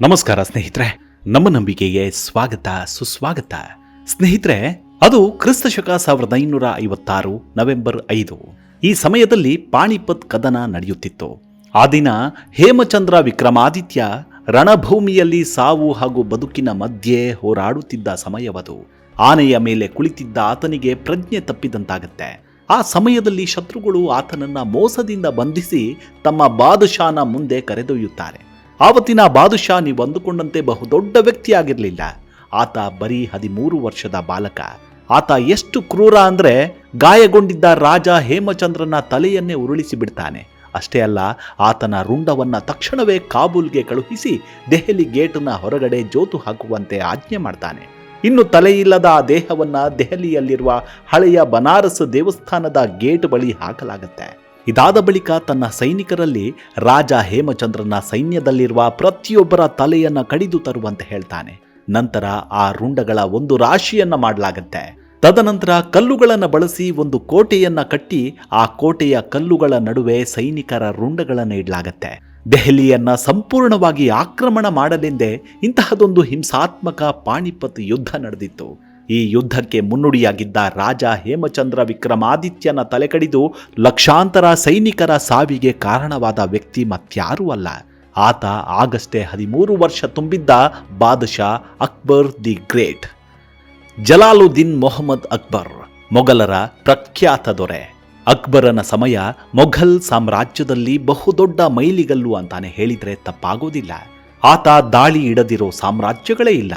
ನಮಸ್ಕಾರ ಸ್ನೇಹಿತರೆ, ನಮ್ಮ ನಂಬಿಕೆಗೆ ಸ್ವಾಗತ, ಸುಸ್ವಾಗತ. ಸ್ನೇಹಿತರೆ, ಅದು ಕ್ರಿಸ್ತ ಶಕ ಸಾವಿರದ ಐನೂರ ಐವತ್ತಾರು ನವೆಂಬರ್ ಐದು. ಈ ಸಮಯದಲ್ಲಿ ಪಾಣಿಪತ್ ಕದನ ನಡೆಯುತ್ತಿತ್ತು. ಆ ದಿನ ಹೇಮಚಂದ್ರ ವಿಕ್ರಮಾದಿತ್ಯ ರಣಭೂಮಿಯಲ್ಲಿ ಸಾವು ಹಾಗೂ ಬದುಕಿನ ಮಧ್ಯೆ ಹೋರಾಡುತ್ತಿದ್ದ ಸಮಯವದು. ಆನೆಯ ಮೇಲೆ ಕುಳಿತಿದ್ದ ಆತನಿಗೆ ಪ್ರಜ್ಞೆ ತಪ್ಪಿದಂತಾಗತ್ತೆ. ಆ ಸಮಯದಲ್ಲಿ ಶತ್ರುಗಳು ಆತನನ್ನ ಮೋಸದಿಂದ ಬಂಧಿಸಿ ತಮ್ಮ ಬಾದಶಾನ ಮುಂದೆ ಕರೆದೊಯ್ಯುತ್ತಾರೆ. ಆವತ್ತಿನ ಬಾದುಷಾ ನೀವು ಅಂದುಕೊಂಡಂತೆ ಬಹುದೊಡ್ಡ ವ್ಯಕ್ತಿಯಾಗಿರಲಿಲ್ಲ. ಆತ ಬರೀ ಹದಿಮೂರು ವರ್ಷದ ಬಾಲಕ. ಆತ ಎಷ್ಟು ಕ್ರೂರ ಅಂದರೆ ಗಾಯಗೊಂಡಿದ್ದ ರಾಜ ಹೇಮಚಂದ್ರನ ತಲೆಯನ್ನೇ ಉರುಳಿಸಿ ಬಿಡ್ತಾನೆ. ಅಷ್ಟೇ ಅಲ್ಲ, ಆತನ ರುಂಡವನ್ನು ತಕ್ಷಣವೇ ಕಾಬೂಲ್ಗೆ ಕಳುಹಿಸಿ ದೆಹಲಿ ಗೇಟ್ನ ಹೊರಗಡೆ ಜೋತು ಹಾಕುವಂತೆ ಆಜ್ಞೆ ಮಾಡ್ತಾನೆ. ಇನ್ನು ತಲೆಯಿಲ್ಲದ ಆ ದೇಹವನ್ನು ದೆಹಲಿಯಲ್ಲಿರುವ ಹಳೆಯ ಬನಾರಸ್ ದೇವಸ್ಥಾನದ ಗೇಟ್ ಬಳಿ ಹಾಕಲಾಗುತ್ತೆ. ಇದಾದ ಬಳಿಕ ತನ್ನ ಸೈನಿಕರಲ್ಲಿ ರಾಜ ಹೇಮಚಂದ್ರನ ಸೈನ್ಯದಲ್ಲಿರುವ ಪ್ರತಿಯೊಬ್ಬರ ತಲೆಯನ್ನ ಕಡಿದು ತರುವಂತೆ ಹೇಳ್ತಾನೆ. ನಂತರ ಆ ರುಂಡಗಳ ಒಂದು ರಾಶಿಯನ್ನ ಮಾಡಲಾಗತ್ತೆ. ತದನಂತರ ಕಲ್ಲುಗಳನ್ನು ಬಳಸಿ ಒಂದು ಕೋಟೆಯನ್ನ ಕಟ್ಟಿ ಆ ಕೋಟೆಯ ಕಲ್ಲುಗಳ ನಡುವೆ ಸೈನಿಕರ ರುಂಡಗಳನ್ನು ಇಡಲಾಗತ್ತೆ. ದೆಹಲಿಯನ್ನ ಸಂಪೂರ್ಣವಾಗಿ ಆಕ್ರಮಣ ಮಾಡಲೆಂದೇ ಇಂತಹದೊಂದು ಹಿಂಸಾತ್ಮಕ ಪಾಣಿಪತ್ ಯುದ್ಧ ನಡೆದಿತ್ತು. ಈ ಯುದ್ಧಕ್ಕೆ ಮುನ್ನುಡಿಯಾಗಿದ್ದ ರಾಜ ಹೇಮಚಂದ್ರ ವಿಕ್ರಮಾದಿತ್ಯನ ತಲೆಕಡಿದು ಲಕ್ಷಾಂತರ ಸೈನಿಕರ ಸಾವಿಗೆ ಕಾರಣವಾದ ವ್ಯಕ್ತಿ ಮತ್ಯಾರೂ ಅಲ್ಲ. ಆತ ಆಗಸ್ಟೇ ಹದಿಮೂರು ವರ್ಷ ತುಂಬಿದ್ದ ಬಾದಶಾ ಅಕ್ಬರ್ ದಿ ಗ್ರೇಟ್. ಜಲಾಲುದ್ದೀನ್ ಮೊಹಮ್ಮದ್ ಅಕ್ಬರ್, ಮೊಘಲರ ಪ್ರಖ್ಯಾತ ದೊರೆ. ಅಕ್ಬರನ ಸಮಯ ಮೊಘಲ್ ಸಾಮ್ರಾಜ್ಯದಲ್ಲಿ ಬಹುದೊಡ್ಡ ಮೈಲಿಗಲ್ಲು ಅಂತಾನೆ ಹೇಳಿದರೆ ತಪ್ಪಾಗೋದಿಲ್ಲ. ಆತ ದಾಳಿ ಇಡದಿರೋ ಸಾಮ್ರಾಜ್ಯಗಳೇ ಇಲ್ಲ.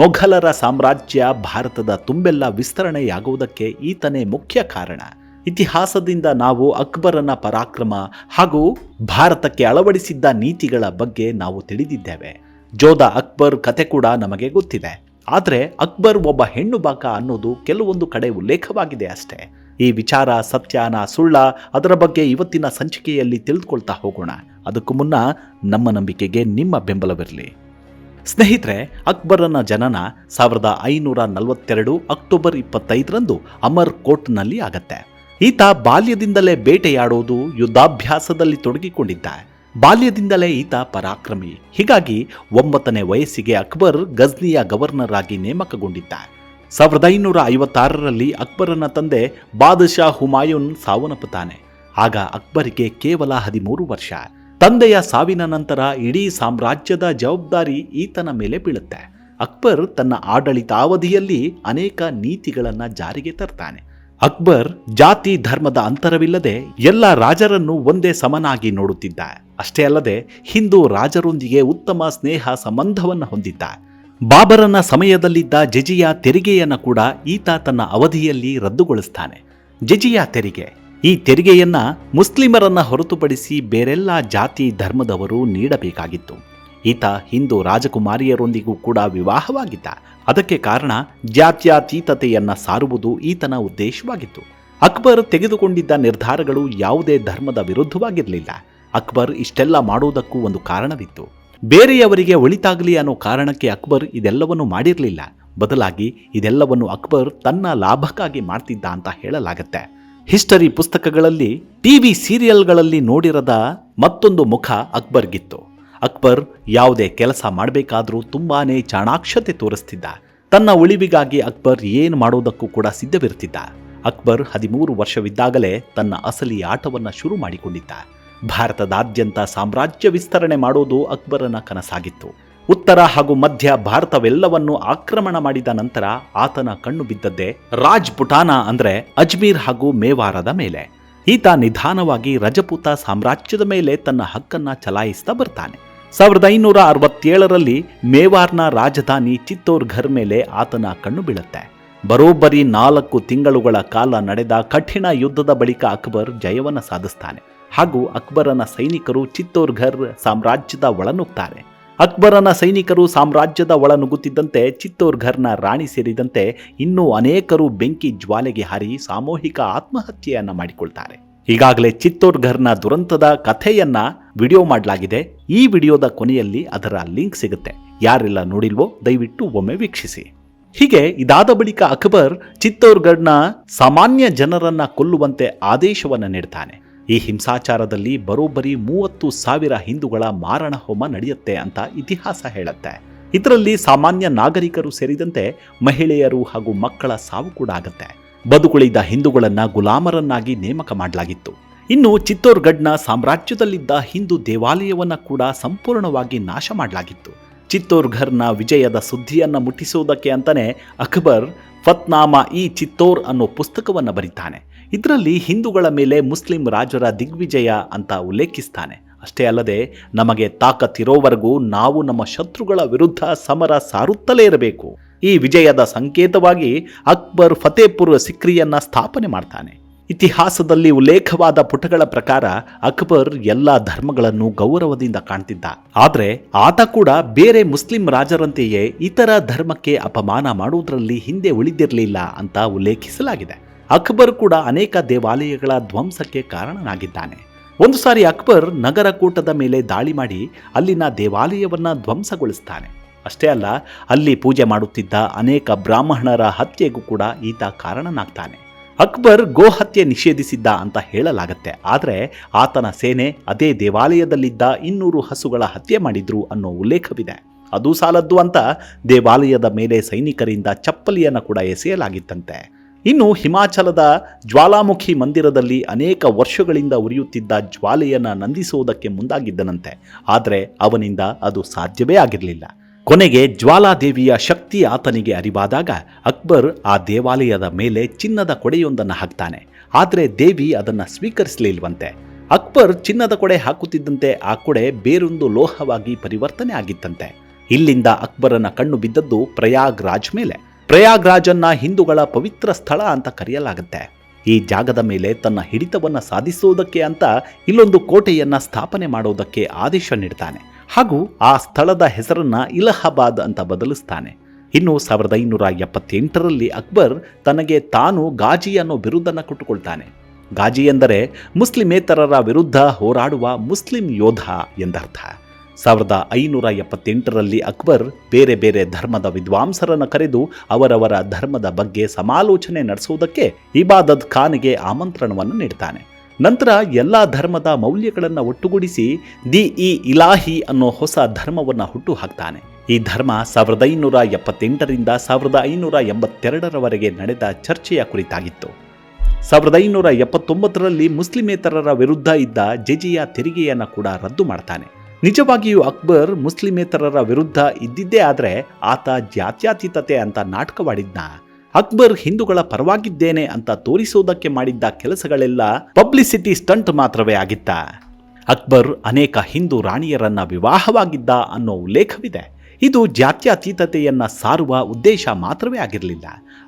ಮೊಘಲರ ಸಾಮ್ರಾಜ್ಯ ಭಾರತದ ತುಂಬೆಲ್ಲ ವಿಸ್ತರಣೆಯಾಗುವುದಕ್ಕೆ ಈತನೇ ಮುಖ್ಯ ಕಾರಣ. ಇತಿಹಾಸದಿಂದ ನಾವು ಅಕ್ಬರನ ಪರಾಕ್ರಮ ಹಾಗೂ ಭಾರತಕ್ಕೆ ಅಳವಡಿಸಿದ್ದ ನೀತಿಗಳ ಬಗ್ಗೆ ನಾವು ತಿಳಿದಿದ್ದೇವೆ. ಜೋಧ ಅಕ್ಬರ್ ಕತೆ ಕೂಡ ನಮಗೆ ಗೊತ್ತಿದೆ. ಆದರೆ ಅಕ್ಬರ್ ಒಬ್ಬ ಹೆಣ್ಣು ಬಾಕ ಅನ್ನೋದು ಕೆಲವೊಂದು ಕಡೆ ಉಲ್ಲೇಖವಾಗಿದೆ ಅಷ್ಟೇ. ಈ ವಿಚಾರ, ಸತ್ಯಾನ, ಸುಳ್ಳ ಅದರ ಬಗ್ಗೆ ಇವತ್ತಿನ ಸಂಚಿಕೆಯಲ್ಲಿ ತಿಳಿದುಕೊಳ್ತಾ ಹೋಗೋಣ. ಅದಕ್ಕೂ ಮುನ್ನ ನಮ್ಮ ನಂಬಿಕೆಗೆ ನಿಮ್ಮ ಬೆಂಬಲವಿರಲಿ. ಸ್ನೇಹಿತರೆ, ಅಕ್ಬರನ ಜನನ ಸಾವಿರದ ಐನೂರ ನಲವತ್ತೆರಡು ಅಕ್ಟೋಬರ್ ಇಪ್ಪತ್ತೈದರಂದು ಅಮರ್ ಕೋಟ್ನಲ್ಲಿ ಆಗತ್ತೆ. ಈತ ಬಾಲ್ಯದಿಂದಲೇ ಬೇಟೆಯಾಡೋದು ಯುದ್ಧಾಭ್ಯಾಸದಲ್ಲಿ ತೊಡಗಿಕೊಂಡಿದ್ದ. ಬಾಲ್ಯದಿಂದಲೇ ಈತ ಪರಾಕ್ರಮಿ. ಹೀಗಾಗಿ ಒಂಬತ್ತನೇ ವಯಸ್ಸಿಗೆ ಅಕ್ಬರ್ ಗಜ್ನಿಯ ಗವರ್ನರ್ ಆಗಿ ನೇಮಕಗೊಂಡಿದ್ದ. ಸಾವಿರದ ಐನೂರ ಐವತ್ತಾರರಲ್ಲಿ ಅಕ್ಬರನ ತಂದೆ ಬಾದಶಾ ಹುಮಾಯೂನ್ ಸಾವನ್ನಪ್ಪುತ್ತಾನೆ. ಆಗ ಅಕ್ಬರಿಗೆ ಕೇವಲ ಹದಿಮೂರು ವರ್ಷ. ತಂದೆಯ ಸಾವಿನ ನಂತರ ಇಡೀ ಸಾಮ್ರಾಜ್ಯದ ಜವಾಬ್ದಾರಿ ಈತನ ಮೇಲೆ ಬೀಳುತ್ತೆ. ಅಕ್ಬರ್ ತನ್ನ ಆಡಳಿತಾವಧಿಯಲ್ಲಿ ಅನೇಕ ನೀತಿಗಳನ್ನು ಜಾರಿಗೆ ತರ್ತಾನೆ. ಅಕ್ಬರ್ ಜಾತಿ ಧರ್ಮದ ಅಂತರವಿಲ್ಲದೆ ಎಲ್ಲ ರಾಜರನ್ನು ಒಂದೇ ಸಮನಾಗಿ ನೋಡುತ್ತಿದ್ದ. ಅಷ್ಟೇ ಅಲ್ಲದೆ ಹಿಂದೂ ರಾಜರೊಂದಿಗೆ ಉತ್ತಮ ಸ್ನೇಹ ಸಂಬಂಧವನ್ನು ಹೊಂದಿದ್ದ. ಬಾಬರನ ಸಮಯದಲ್ಲಿದ್ದ ಜಜಿಯಾ ತೆರಿಗೆಯನ್ನು ಕೂಡ ಈತ ತನ್ನ ಅವಧಿಯಲ್ಲಿ ರದ್ದುಗೊಳಿಸ್ತಾನೆ. ಜಜಿಯಾ ತೆರಿಗೆ ಈ ತೆರಿಗೆಯನ್ನ ಮುಸ್ಲಿಮರನ್ನ ಹೊರತುಪಡಿಸಿ ಬೇರೆಲ್ಲ ಜಾತಿ ಧರ್ಮದವರು ನೀಡಬೇಕಾಗಿತ್ತು. ಈತ ಹಿಂದೂ ರಾಜಕುಮಾರಿಯರೊಂದಿಗೂ ಕೂಡ ವಿವಾಹವಾಗಿದ್ದ. ಅದಕ್ಕೆ ಕಾರಣ ಜಾತ್ಯಾತೀತತೆಯನ್ನ ಸಾರುವುದು ಈತನ ಉದ್ದೇಶವಾಗಿತ್ತು. ಅಕ್ಬರ್ ತೆಗೆದುಕೊಂಡಿದ್ದ ನಿರ್ಧಾರಗಳು ಯಾವುದೇ ಧರ್ಮದ ವಿರುದ್ಧವಾಗಿರಲಿಲ್ಲ. ಅಕ್ಬರ್ ಇಷ್ಟೆಲ್ಲ ಮಾಡುವುದಕ್ಕೂ ಒಂದು ಕಾರಣವಿತ್ತು. ಬೇರೆಯವರಿಗೆ ಒಳಿತಾಗಲಿ ಅನ್ನೋ ಕಾರಣಕ್ಕೆ ಅಕ್ಬರ್ ಇದೆಲ್ಲವನ್ನು ಮಾಡಿರಲಿಲ್ಲ. ಬದಲಾಗಿ ಇದೆಲ್ಲವನ್ನು ಅಕ್ಬರ್ ತನ್ನ ಲಾಭಕ್ಕಾಗಿ ಮಾಡ್ತಿದ್ದ ಅಂತ ಹೇಳಲಾಗತ್ತೆ. ಹಿಸ್ಟರಿ ಪುಸ್ತಕಗಳಲ್ಲಿ, ಟಿವಿ ಸೀರಿಯಲ್ಗಳಲ್ಲಿ ನೋಡಿರದ ಮತ್ತೊಂದು ಮುಖ ಅಕ್ಬರ್ಗಿತ್ತು. ಅಕ್ಬರ್ ಯಾವುದೇ ಕೆಲಸ ಮಾಡಬೇಕಾದರೂ ತುಂಬಾನೇ ಚಾಣಾಕ್ಷತೆ ತೋರಿಸ್ತಿದ್ದ. ತನ್ನ ಉಳಿವಿಗಾಗಿ ಅಕ್ಬರ್ ಏನು ಮಾಡೋದಕ್ಕೂ ಕೂಡ ಸಿದ್ಧವಿರ್ತಿದ್ದ. ಅಕ್ಬರ್ ಹದಿಮೂರು ವರ್ಷವಿದ್ದಾಗಲೇ ತನ್ನ ಅಸಲಿ ಆಟವನ್ನು ಶುರು ಮಾಡಿಕೊಂಡಿದ್ದ. ಭಾರತದಾದ್ಯಂತ ಸಾಮ್ರಾಜ್ಯ ವಿಸ್ತರಣೆ ಮಾಡೋದು ಅಕ್ಬರನ ಕನಸಾಗಿತ್ತು. ಉತ್ತರ ಹಾಗೂ ಮಧ್ಯ ಭಾರತವೆಲ್ಲವನ್ನೂ ಆಕ್ರಮಣ ಮಾಡಿದ ನಂತರ ಆತನ ಕಣ್ಣು ಬಿದ್ದದ್ದೇ ರಾಜ್ ಪುಟಾನ ಅಂದ್ರೆ ಅಜ್ಮೀರ್ ಹಾಗೂ ಮೇವಾರದ ಮೇಲೆ. ಈತ ನಿಧಾನವಾಗಿ ರಜಪೂತ ಸಾಮ್ರಾಜ್ಯದ ಮೇಲೆ ತನ್ನ ಹಕ್ಕನ್ನ ಚಲಾಯಿಸ್ತಾ ಬರ್ತಾನೆ. ಸಾವಿರದ ಐನೂರ ಅರವತ್ತೇಳರಲ್ಲಿ ಮೇವಾರ್ನ ರಾಜಧಾನಿ ಚಿತ್ತೋರ್ಘರ್ ಮೇಲೆ ಆತನ ಕಣ್ಣು ಬೀಳುತ್ತೆ. ಬರೋಬ್ಬರಿ ನಾಲ್ಕು ತಿಂಗಳುಗಳ ಕಾಲ ನಡೆದ ಕಠಿಣ ಯುದ್ಧದ ಬಳಿಕ ಅಕ್ಬರ್ ಜಯವನ್ನ ಸಾಧಿಸ್ತಾನೆ. ಹಾಗೂ ಅಕ್ಬರನ ಸೈನಿಕರು ಚಿತ್ತೋರ್ ಘರ್ ಸಾಮ್ರಾಜ್ಯದ ಒಳನುಗ್ತಾರೆ. ಅಕ್ಬರನ ಸೈನಿಕರು ಸಾಮ್ರಾಜ್ಯದ ಒಳನುಗ್ಗುತ್ತಿದ್ದಂತೆ ಚಿತ್ತೋರ್ಘರ್ನ ರಾಣಿ ಸೇರಿದಂತೆ ಇನ್ನೂ ಅನೇಕರು ಬೆಂಕಿ ಜ್ವಾಲೆಗೆ ಹಾರಿ ಸಾಮೂಹಿಕ ಆತ್ಮಹತ್ಯೆಯನ್ನ ಮಾಡಿಕೊಳ್ತಾರೆ. ಈಗಾಗಲೇ ಚಿತ್ತೋರ್ಘರ್ನ ದುರಂತದ ಕಥೆಯನ್ನ ವಿಡಿಯೋ ಮಾಡಲಾಗಿದೆ. ಈ ವಿಡಿಯೋದ ಕೊನೆಯಲ್ಲಿ ಅದರ ಲಿಂಕ್ ಸಿಗುತ್ತೆ. ಯಾರೆಲ್ಲ ನೋಡಿಲ್ವೋ ದಯವಿಟ್ಟು ಒಮ್ಮೆ ವೀಕ್ಷಿಸಿ. ಹೀಗೆ ಇದಾದ ಬಳಿಕ ಅಕ್ಬರ್ ಚಿತ್ತೋರ್ಗಢ್ನ ಸಾಮಾನ್ಯ ಜನರನ್ನ ಕೊಲ್ಲುವಂತೆ ಆದೇಶವನ್ನು ನೀಡ್ತಾನೆ. ಈ ಹಿಂಸಾಚಾರದಲ್ಲಿ ಬರೋಬ್ಬರಿ ಮೂವತ್ತು ಸಾವಿರ ಹಿಂದೂಗಳ ಮಾರಣ ಹೋಮ ನಡೆಯುತ್ತೆ ಅಂತ ಇತಿಹಾಸ ಹೇಳುತ್ತೆ. ಇದರಲ್ಲಿ ಸಾಮಾನ್ಯ ನಾಗರಿಕರು ಸೇರಿದಂತೆ ಮಹಿಳೆಯರು ಹಾಗೂ ಮಕ್ಕಳ ಸಾವು ಕೂಡ ಆಗುತ್ತೆ. ಬದುಕುಳಿದ ಹಿಂದೂಗಳನ್ನ ಗುಲಾಮರನ್ನಾಗಿ ನೇಮಕ ಮಾಡಲಾಗಿತ್ತು. ಇನ್ನು ಚಿತ್ತೋರ್ಗಢ್ನ ಸಾಮ್ರಾಜ್ಯದಲ್ಲಿದ್ದ ಹಿಂದೂ ದೇವಾಲಯವನ್ನ ಕೂಡ ಸಂಪೂರ್ಣವಾಗಿ ನಾಶ ಮಾಡಲಾಗಿತ್ತು. ಚಿತ್ತೋರ್ಘರ್ನ ವಿಜಯದ ಸುದ್ದಿಯನ್ನ ಮುಟ್ಟಿಸುವುದಕ್ಕೆ ಅಂತಾನೆ ಅಕ್ಬರ್ ಫತ್ನಾಮಾ ಇ ಚಿತ್ತೋರ್ ಅನ್ನೋ ಪುಸ್ತಕವನ್ನು ಬರೀತಾನೆ. ಇದರಲ್ಲಿ ಹಿಂದೂಗಳ ಮೇಲೆ ಮುಸ್ಲಿಂ ರಾಜರ ದಿಗ್ವಿಜಯ ಅಂತ ಉಲ್ಲೇಖಿಸ್ತಾನೆ. ಅಷ್ಟೇ ಅಲ್ಲದೆ, ನಮಗೆ ತಾಕತ್ತಿರೋವರೆಗೂ ನಾವು ನಮ್ಮ ಶತ್ರುಗಳ ವಿರುದ್ಧ ಸಮರ ಸಾರುತ್ತಲೇ ಇರಬೇಕು. ಈ ವಿಜಯದ ಸಂಕೇತವಾಗಿ ಅಕ್ಬರ್ ಫತೇಪುರ್ ಸಿಕ್ರಿಯನ್ನ ಸ್ಥಾಪನೆ ಮಾಡ್ತಾನೆ. ಇತಿಹಾಸದಲ್ಲಿ ಉಲ್ಲೇಖವಾದ ಪುಟಗಳ ಪ್ರಕಾರ ಅಕ್ಬರ್ ಎಲ್ಲ ಧರ್ಮಗಳನ್ನು ಗೌರವದಿಂದ ಕಾಣ್ತಿದ್ದ. ಆದರೆ ಆತ ಕೂಡ ಬೇರೆ ಮುಸ್ಲಿಂ ರಾಜರಂತೆಯೇ ಇತರ ಧರ್ಮಕ್ಕೆ ಅಪಮಾನ ಮಾಡುವುದರಲ್ಲಿ ಹಿಂದೆ ಉಳಿದಿರಲಿಲ್ಲ ಅಂತ ಉಲ್ಲೇಖಿಸಲಾಗಿದೆ. ಅಕ್ಬರ್ ಕೂಡ ಅನೇಕ ದೇವಾಲಯಗಳ ಧ್ವಂಸಕ್ಕೆ ಕಾರಣನಾಗಿದ್ದಾನೆ. ಒಂದು ಸಾರಿ ಅಕ್ಬರ್ ನಗರ ಕೂಟದ ಮೇಲೆ ದಾಳಿ ಮಾಡಿ ಅಲ್ಲಿನ ದೇವಾಲಯವನ್ನ ಧ್ವಂಸಗೊಳಿಸ್ತಾನೆ. ಅಷ್ಟೇ ಅಲ್ಲ, ಅಲ್ಲಿ ಪೂಜೆ ಮಾಡುತ್ತಿದ್ದ ಅನೇಕ ಬ್ರಾಹ್ಮಣರ ಹತ್ಯೆಗೂ ಕೂಡ ಈತ ಕಾರಣನಾಗ್ತಾನೆ. ಅಕ್ಬರ್ ಗೋಹತ್ಯೆ ನಿಷೇಧಿಸಿದ್ದ ಅಂತ ಹೇಳಲಾಗತ್ತೆ. ಆದರೆ ಆತನ ಸೇನೆ ಅದೇ ದೇವಾಲಯದಲ್ಲಿದ್ದ ಇನ್ನೂರು ಹಸುಗಳ ಹತ್ಯೆ ಮಾಡಿದ್ರು ಅನ್ನೋ ಉಲ್ಲೇಖವಿದೆ. ಅದು ಸಾಲದ್ದು ಅಂತ ದೇವಾಲಯದ ಮೇಲೆ ಸೈನಿಕರಿಂದ ಚಪ್ಪಲಿಯನ್ನು ಕೂಡ ಎಸೆಯಲಾಗಿತ್ತಂತೆ. ಇನ್ನು ಹಿಮಾಚಲದ ಜ್ವಾಲಾಮುಖಿ ಮಂದಿರದಲ್ಲಿ ಅನೇಕ ವರ್ಷಗಳಿಂದ ಉರಿಯುತ್ತಿದ್ದ ಜ್ವಾಲೆಯನ್ನು ನಂದಿಸುವುದಕ್ಕೆ ಮುಂದಾಗಿದ್ದನಂತೆ. ಆದರೆ ಅವನಿಂದ ಅದು ಸಾಧ್ಯವೇ ಆಗಿರಲಿಲ್ಲ. ಕೊನೆಗೆ ಜ್ವಾಲಾದೇವಿಯ ಶಕ್ತಿ ಆತನಿಗೆ ಅರಿವಾದಾಗ ಅಕ್ಬರ್ ಆ ದೇವಾಲಯದ ಮೇಲೆ ಚಿನ್ನದ ಕೊಡೆಯೊಂದನ್ನು ಹಾಕ್ತಾನೆ. ಆದರೆ ದೇವಿ ಅದನ್ನು ಸ್ವೀಕರಿಸಲಿಲ್ವಂತೆ. ಅಕ್ಬರ್ ಚಿನ್ನದ ಕೊಡೆ ಹಾಕುತ್ತಿದ್ದಂತೆ ಆ ಕೊಡೆ ಬೇರೊಂದು ಲೋಹವಾಗಿ ಪರಿವರ್ತನೆ ಆಗಿತ್ತಂತೆ. ಇಲ್ಲಿಂದ ಅಕ್ಬರನ ಕಣ್ಣು ಬಿದ್ದದ್ದು ಪ್ರಯಾಗ್ ರಾಜ್ ಮೇಲೆ. ಪ್ರಯಾಗ್ ರಾಜನ್ನ ಹಿಂದೂಗಳ ಪವಿತ್ರ ಸ್ಥಳ ಅಂತ ಕರೆಯಲಾಗುತ್ತೆ. ಈ ಜಾಗದ ಮೇಲೆ ತನ್ನ ಹಿಡಿತವನ್ನು ಸಾಧಿಸುವುದಕ್ಕೆ ಅಂತ ಇಲ್ಲೊಂದು ಕೋಟೆಯನ್ನ ಸ್ಥಾಪನೆ ಮಾಡುವುದಕ್ಕೆ ಆದೇಶ ನೀಡ್ತಾನೆ. ಹಾಗೂ ಆ ಸ್ಥಳದ ಹೆಸರನ್ನ ಇಲಹಾಬಾದ್ ಅಂತ ಬದಲಿಸ್ತಾನೆ. ಇನ್ನು ಸಾವಿರದ ಐನೂರ ಎಪ್ಪತ್ತೆಂಟರಲ್ಲಿ ಅಕ್ಬರ್ ತನಗೆ ತಾನು ಗಾಜಿ ಅನ್ನೋ ಬಿರುದನ್ನು ಕೊಟ್ಟುಕೊಳ್ತಾನೆ. ಗಾಜಿ ಎಂದರೆ ಮುಸ್ಲಿಮೇತರರ ವಿರುದ್ಧ ಹೋರಾಡುವ ಮುಸ್ಲಿಂ ಯೋಧ ಎಂದರ್ಥ. ಸಾವಿರದ ಐನೂರ ಎಪ್ಪತ್ತೆಂಟರಲ್ಲಿ ಅಕ್ಬರ್ ಬೇರೆ ಬೇರೆ ಧರ್ಮದ ವಿದ್ವಾಂಸರನ್ನು ಕರೆದು ಅವರವರ ಧರ್ಮದ ಬಗ್ಗೆ ಸಮಾಲೋಚನೆ ನಡೆಸುವುದಕ್ಕೆ ಇಬಾದತ್ ಖಾನ್ಗೆ ಆಮಂತ್ರಣವನ್ನು ನೀಡ್ತಾನೆ. ನಂತರ ಎಲ್ಲ ಧರ್ಮದ ಮೌಲ್ಯಗಳನ್ನು ಒಟ್ಟುಗೂಡಿಸಿ ದಿ ಇ ಇಲಾಹಿ ಅನ್ನೋ ಹೊಸ ಧರ್ಮವನ್ನು ಹುಟ್ಟು ಹಾಕ್ತಾನೆ ಈ ಧರ್ಮ ಸಾವಿರದ ಐನೂರ ಎಪ್ಪತ್ತೆಂಟರಿಂದ ಸಾವಿರದ ಐನೂರ ಎಂಬತ್ತೆರಡರವರೆಗೆ ನಡೆದ ಚರ್ಚೆಯ ಕುರಿತಾಗಿತ್ತು. ಸಾವಿರದ ಐನೂರ ಎಪ್ಪತ್ತೊಂಬತ್ತರಲ್ಲಿ ಮುಸ್ಲಿಮೇತರರ ವಿರುದ್ಧ ಇದ್ದ ಜೆಜಿಯ ತೆರಿಗೆಯನ್ನು ಕೂಡ ರದ್ದು ಮಾಡ್ತಾನೆ. ನಿಜವಾಗಿಯೂ ಅಕ್ಬರ್ ಮುಸ್ಲಿಮೇತರರ ವಿರುದ್ಧ ಇದ್ದಿದ್ದೇ ಆದರೆ ಆತ ಜಾತ್ಯಾತೀತತೆ ಅಂತ ನಾಟಕವಾಡಿದ್ನ. ಅಕ್ಬರ್ ಹಿಂದೂಗಳ ಪರವಾಗಿದ್ದೇನೆ ಅಂತ ತೋರಿಸೋದಕ್ಕೆ ಮಾಡಿದ್ದ ಕೆಲಸಗಳೆಲ್ಲ ಪಬ್ಲಿಸಿಟಿ ಸ್ಟಂಟ್ ಮಾತ್ರವೇ ಆಗಿತ್ತ. ಅಕ್ಬರ್ ಅನೇಕ ಹಿಂದೂ ರಾಣಿಯರನ್ನ ವಿವಾಹವಾಗಿದ್ದ ಅನ್ನೋ ಉಲ್ಲೇಖವಿದೆ. ಇದು ಜಾತ್ಯಾತೀತತೆಯನ್ನ ಸಾರುವ ಉದ್ದೇಶ ಮಾತ್ರವೇ ಆಗಿರಲಿಲ್ಲ.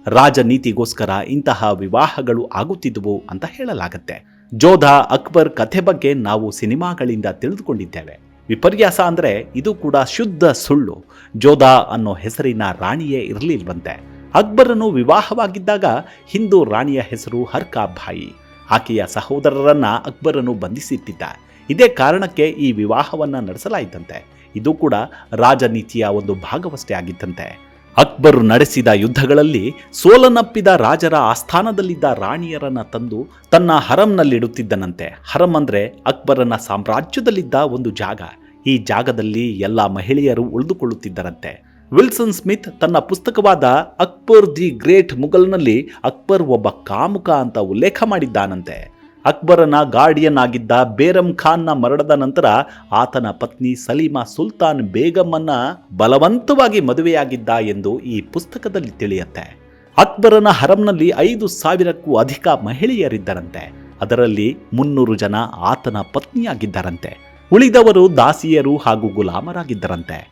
ರಾಜನೀತಿಗೋಸ್ಕರ ಇಂತಹ ವಿವಾಹಗಳು ಆಗುತ್ತಿದ್ದವು ಅಂತ ಹೇಳಲಾಗತ್ತೆ. ಜೋಧ ಅಕ್ಬರ್ ಕಥೆ ಬಗ್ಗೆ ನಾವು ಸಿನಿಮಾಗಳಿಂದ ತಿಳಿದುಕೊಂಡಿದ್ದೇವೆ. ವಿಪರ್ಯಾಸ ಅಂದರೆ ಇದು ಕೂಡ ಶುದ್ಧ ಸುಳ್ಳು. ಜೋಧಾ ಅನ್ನೋ ಹೆಸರಿನ ರಾಣಿಯೇ ಇರಲಿಲ್ವಂತೆ. ಅಕ್ಬರನು ವಿವಾಹವಾಗಿದ್ದಾಗ ಹಿಂದೂ ರಾಣಿಯ ಹೆಸರು ಹರ್ಕಾಬಾಯಿ. ಆಕೆಯ ಸಹೋದರರನ್ನ ಅಕ್ಬರನು ಬಂಧಿಸಿಟ್ಟಿದ್ದ. ಇದೇ ಕಾರಣಕ್ಕೆ ಈ ವಿವಾಹವನ್ನ ನಡೆಸಲಾಯಿತಂತೆ. ಇದು ಕೂಡ ರಾಜನೀತಿಯ ಒಂದು ಭಾಗವಷ್ಟೇ ಆಗಿತ್ತಂತೆ. ಅಕ್ಬರ್ ನಡೆಸಿದ ಯುದ್ಧಗಳಲ್ಲಿ ಸೋಲನಪ್ಪಿದ ರಾಜರ ಆಸ್ಥಾನದಲ್ಲಿದ್ದ ರಾಣಿಯರನ್ನ ತಂದು ತನ್ನ ಹರಂನಲ್ಲಿಡುತ್ತಿದ್ದನಂತೆ ಹರಂ ಅಂದ್ರೆ ಅಕ್ಬರನ ಸಾಮ್ರಾಜ್ಯದಲ್ಲಿದ್ದ ಒಂದು ಜಾಗ. ಈ ಜಾಗದಲ್ಲಿ ಎಲ್ಲ ಮಹಿಳೆಯರು ಉಳಿದುಕೊಳ್ಳುತ್ತಿದ್ದರಂತೆ. ವಿಲ್ಸನ್ ಸ್ಮಿತ್ ತನ್ನ ಪುಸ್ತಕವಾದ ಅಕ್ಬರ್ ದಿ ಗ್ರೇಟ್ ಮುಗಲ್ನಲ್ಲಿ ಅಕ್ಬರ್ ಒಬ್ಬ ಕಾಮುಕ ಅಂತ ಉಲ್ಲೇಖ ಮಾಡಿದ್ದಾನಂತೆ. ಅಕ್ಬರನ ಗಾರ್ಡಿಯನ್ ಆಗಿದ್ದ ಬೇರಂ ಖಾನ್ನ ಮರಣದ ನಂತರ ಆತನ ಪತ್ನಿ ಸಲೀಮಾ ಸುಲ್ತಾನ್ ಬೇಗಮ್ಮನ್ನ ಬಲವಂತವಾಗಿ ಮದುವೆಯಾಗಿದ್ದ ಎಂದು ಈ ಪುಸ್ತಕದಲ್ಲಿ ತಿಳಿಯುತ್ತೆ. ಅಕ್ಬರನ ಹರಂನಲ್ಲಿ ಐದು ಸಾವಿರಕ್ಕೂ ಅಧಿಕ ಮಹಿಳೆಯರಿದ್ದರಂತೆ. ಅದರಲ್ಲಿ ಮುನ್ನೂರು ಜನ ಆತನ ಪತ್ನಿಯಾಗಿದ್ದರಂತೆ. ಉಳಿದವರು ದಾಸಿಯರು ಹಾಗೂ ಗುಲಾಮರಾಗಿದ್ದರಂತೆ.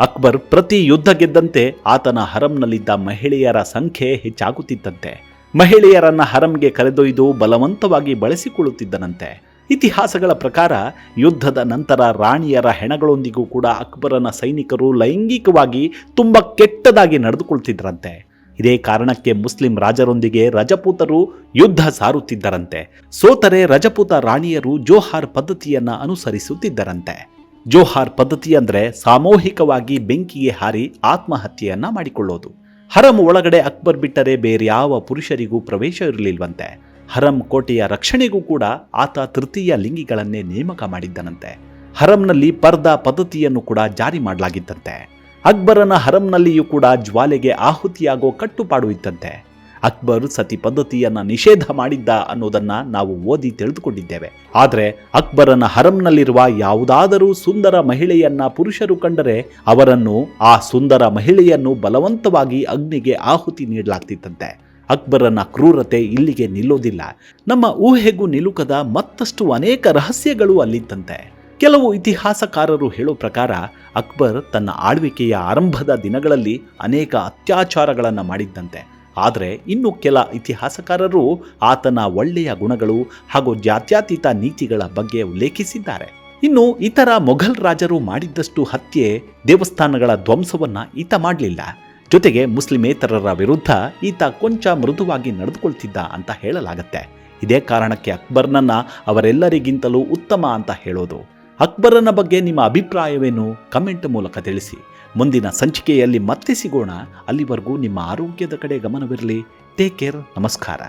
ಅಕ್ಬರ್ ಪ್ರತಿ ಯುದ್ಧ ಗೆದ್ದಂತೆ ಆತನ ಹರಂನಲ್ಲಿದ್ದ ಮಹಿಳೆಯರ ಸಂಖ್ಯೆ ಹೆಚ್ಚಾಗುತ್ತಿದ್ದಂತೆ ಮಹಿಳೆಯರನ್ನ ಹರಂಗೆ ಕರೆದೊಯ್ದು ಬಲವಂತವಾಗಿ ಬಳಸಿಕೊಳ್ಳುತ್ತಿದ್ದನಂತೆ. ಇತಿಹಾಸಗಳ ಪ್ರಕಾರ ಯುದ್ಧದ ನಂತರ ರಾಣಿಯರ ಹೆಣಗಳೊಂದಿಗೂ ಕೂಡ ಅಕ್ಬರನ ಸೈನಿಕರು ಲೈಂಗಿಕವಾಗಿ ತುಂಬ ಕೆಟ್ಟದಾಗಿ ನಡೆದುಕೊಳ್ತಿದ್ರಂತೆ ಇದೇ ಕಾರಣಕ್ಕೆ ಮುಸ್ಲಿಂ ರಾಜರೊಂದಿಗೆ ರಜಪೂತರು ಯುದ್ಧ ಸಾರುತ್ತಿದ್ದರಂತೆ. ಸೋತರೆ ರಜಪೂತ ರಾಣಿಯರು ಜೋಹಾರ್ ಪದ್ಧತಿಯನ್ನ ಅನುಸರಿಸುತ್ತಿದ್ದರಂತೆ. ಜೋಹಾರ್ ಪದ್ಧತಿ ಅಂದ್ರೆ ಸಾಮೂಹಿಕವಾಗಿ ಬೆಂಕಿಗೆ ಹಾರಿ ಆತ್ಮಹತ್ಯೆಯನ್ನ ಮಾಡಿಕೊಳ್ಳೋದು. ಹರಂ ಒಳಗಡೆ ಅಕ್ಬರ್ ಬಿಟ್ಟರೆ ಬೇರೆ ಯಾವ ಪುರುಷರಿಗೂ ಪ್ರವೇಶ ಇರಲಿಲ್ವಂತೆ. ಹರಂ ಕೋಟೆಯ ರಕ್ಷಣೆಗೂ ಕೂಡ ಆತ ತೃತೀಯ ಲಿಂಗಿಗಳನ್ನೇ ನೇಮಕ ಮಾಡಿದ್ದನಂತೆ. ಹರಂನಲ್ಲಿ ಪರ್ದಾ ಪದ್ಧತಿಯನ್ನು ಕೂಡ ಜಾರಿ ಮಾಡಲಾಗಿತ್ತಂತೆ. ಅಕ್ಬರನ ಹರಂನಲ್ಲಿಯೂ ಕೂಡ ಜ್ವಾಲೆಗೆ ಆಹುತಿಯಾಗೋ ಕಟ್ಟುಪಾಡು ಇತ್ತಂತೆ. ಅಕ್ಬರ್ ಸತಿ ಪದ್ಧತಿಯನ್ನ ನಿಷೇಧ ಮಾಡಿದ್ದ ಅನ್ನೋದನ್ನ ನಾವು ಓದಿ ತಿಳಿದುಕೊಂಡಿದ್ದೇವೆ. ಆದರೆ ಅಕ್ಬರನ ಹರಂನಲ್ಲಿರುವ ಯಾವುದಾದರೂ ಸುಂದರ ಮಹಿಳೆಯನ್ನ ಪುರುಷರು ಕಂಡರೆ ಅವರನ್ನು ಆ ಸುಂದರ ಮಹಿಳೆಯನ್ನು ಬಲವಂತವಾಗಿ ಅಗ್ನಿಗೆ ಆಹುತಿ ನೀಡಲಾಗ್ತಿತ್ತಂತೆ. ಅಕ್ಬರನ ಕ್ರೂರತೆ ಇಲ್ಲಿಗೆ ನಿಲ್ಲೋದಿಲ್ಲ. ನಮ್ಮ ಊಹೆಗೂ ನಿಲುಕದ ಮತ್ತಷ್ಟು ಅನೇಕ ರಹಸ್ಯಗಳು ಅಲ್ಲಿತ್ತಂತೆ. ಕೆಲವು ಇತಿಹಾಸಕಾರರು ಹೇಳೋ ಪ್ರಕಾರ ಅಕ್ಬರ್ ತನ್ನ ಆಳ್ವಿಕೆಯ ಆರಂಭದ ದಿನಗಳಲ್ಲಿ ಅನೇಕ ಅತ್ಯಾಚಾರಗಳನ್ನು ಮಾಡಿದ್ದಂತೆ. ಆದರೆ ಇನ್ನು ಕೆಲ ಇತಿಹಾಸಕಾರರು ಆತನ ಒಳ್ಳೆಯ ಗುಣಗಳು ಹಾಗೂ ಜಾತ್ಯತೀತ ನೀತಿಗಳ ಬಗ್ಗೆ ಉಲ್ಲೇಖಿಸಿದ್ದಾರೆ. ಇನ್ನು ಇತರ ಮೊಘಲ್ ರಾಜರು ಮಾಡಿದ್ದಷ್ಟು ಹತ್ಯೆ ದೇವಸ್ಥಾನಗಳ ಧ್ವಂಸವನ್ನು ಈತ ಮಾಡಲಿಲ್ಲ. ಜೊತೆಗೆ ಮುಸ್ಲಿಮೇತರರ ವಿರುದ್ಧ ಈತ ಕೊಂಚ ಮೃದುವಾಗಿ ನಡೆದುಕೊಳ್ತಿದ್ದ ಅಂತ ಹೇಳಲಾಗತ್ತೆ. ಇದೇ ಕಾರಣಕ್ಕೆ ಅಕ್ಬರ್ನನ್ನ ಅವರೆಲ್ಲರಿಗಿಂತಲೂ ಉತ್ತಮ ಅಂತ ಹೇಳೋದು. ಅಕ್ಬರನ ಬಗ್ಗೆ ನಿಮ್ಮ ಅಭಿಪ್ರಾಯವೇನು? ಕಮೆಂಟ್ ಮೂಲಕ ತಿಳಿಸಿ. ಮುಂದಿನ ಸಂಚಿಕೆಯಲ್ಲಿ ಮತ್ತೆ ಸಿಗೋಣ. ಅಲ್ಲಿವರೆಗೂ ನಿಮ್ಮ ಆರೋಗ್ಯದ ಕಡೆ ಗಮನವಿರಲಿ. ಟೇಕ್ ಕೇರ್ ನಮಸ್ಕಾರ.